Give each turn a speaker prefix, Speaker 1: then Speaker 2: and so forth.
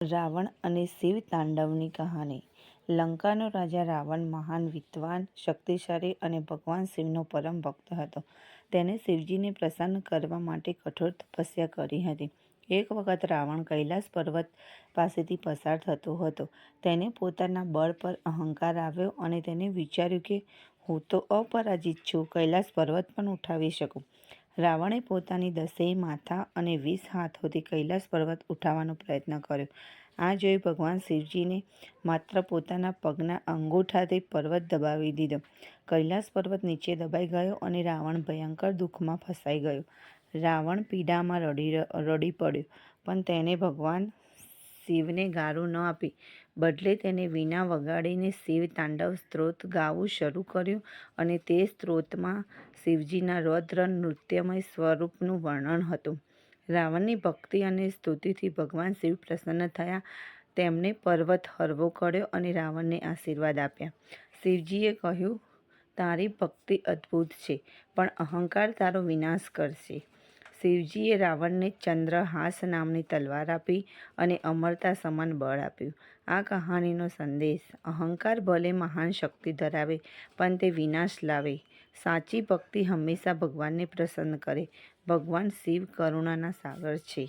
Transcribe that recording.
Speaker 1: રાવણ અને શિવ તાંડવની કહાની. લંકાનો રાજા રાવણ મહાન, વિદ્વાન, શક્તિશાળી અને ભગવાન શિવનો પરમ ભક્ત હતો. તેને શિવજીને પ્રસન્ન કરવા માટે કઠોર તપસ્યા કરી હતી. એક વખત રાવણ કૈલાસ પર્વત પાસેથી પસાર થતો હતો. તેને પોતાના બળ પર અહંકાર આવ્યો અને તેને વિચાર્યું કે હું તો અપરાજિત છું, કૈલાસ પર્વત પણ ઉઠાવી શકું. રાવણે પોતાની દસેય માથા અને વીસ હાથોથી કૈલાસ પર્વત ઉઠાવવાનો પ્રયત્ન કર્યો. આ જોઈ ભગવાન શિવજીને માત્ર પોતાના પગના અંગૂઠાથી પર્વત દબાવી દીધો. કૈલાસ પર્વત નીચે દબાઈ ગયો અને રાવણ ભયંકર દુઃખમાં ફસાઈ ગયો. રાવણ પીડામાં રડી રડી પડ્યો, પણ તેને ભગવાન શિવને ગારું ન આપી. બદલે તેને વીણા વગાડીને શિવ તાંડવ સ્ત્રોત ગાવું શરૂ કર્યું અને તે સ્ત્રોતમાં શિવજીના રૌદ્ર નૃત્યમય સ્વરૂપનું વર્ણન હતું. રાવણની ભક્તિ અને સ્તુતિથી ભગવાન શિવ પ્રસન્ન થયા. તેમણે પર્વત હરવો કર્યો અને રાવણને આશીર્વાદ આપ્યા. શિવજીએ કહ્યું, તારી ભક્તિ અદ્ભુત છે, પણ અહંકાર તારો વિનાશ કરશે. શિવજીએ રાવણને ચંદ્રહાસ નામની તલવાર આપી અને અમરતા સમાન બળ આપ્યું. આ કહાનીનો સંદેશ અહંકાર ભલે મહાન શક્તિ ધરાવે, પણ તે વિનાશ લાવે. સાચી ભક્તિ હંમેશા ભગવાનને પ્રસન્ન કરે. ભગવાન શિવ કરુણાના સાગર છે.